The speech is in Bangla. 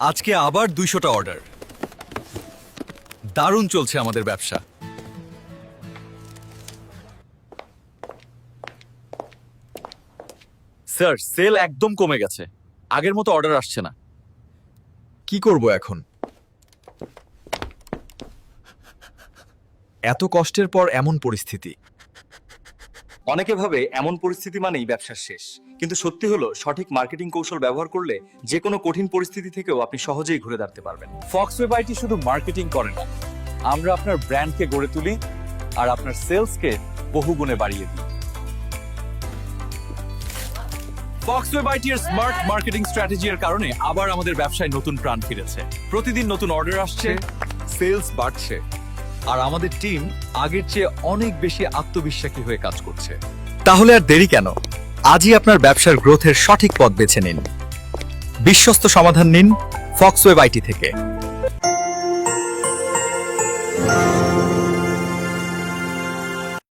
আজকে আবার দুইশোটা অর্ডার দারুণ চলছে আমাদের ব্যবসা। স্যার সেল একদম কমে গেছে। আগের মতো অর্ডার আসছে না। কি করব এখন? এত কষ্টের পর এমন পরিস্থিতি। অনেকে ভাবে এমন পরিস্থিতি মানেই ব্যবসার শেষ। কিন্তু সত্যি হলো, সঠিক মার্কেটিং কৌশল ব্যবহার করলে যে কোনো কঠিন পরিস্থিতি থেকেও আপনি সহজেই ঘুরে দাঁড়াতে পারবেন। ফক্স ওয়েব আইটি শুধু মার্কেটিং করে না, আমরা আপনার ব্র্যান্ডকে গড়ে তুলি আর আপনার সেলসকে বহুগুণে বাড়িয়ে দিই। ফক্স ওয়েব আইটি এর স্মার্ট মার্কেটিং স্ট্র্যাটেজির কারণে আবার আমাদের ব্যবসায় নতুন প্রাণ ফিরেছে। প্রতিদিন নতুন অর্ডার আসছে সেলস বাড়ছে। আর আমাদের টিম আগের চেয়ে অনেক বেশি আত্মবিশ্বাসী হয়ে কাজ করছে। তাহলে আর দেরি কেন? আজই আপনার ব্যবসার গ্রোথের সঠিক পথ বেছে নিন। বিশ্বস্ত সমাধান নিন ফক্সওয়েব আইটি থেকে।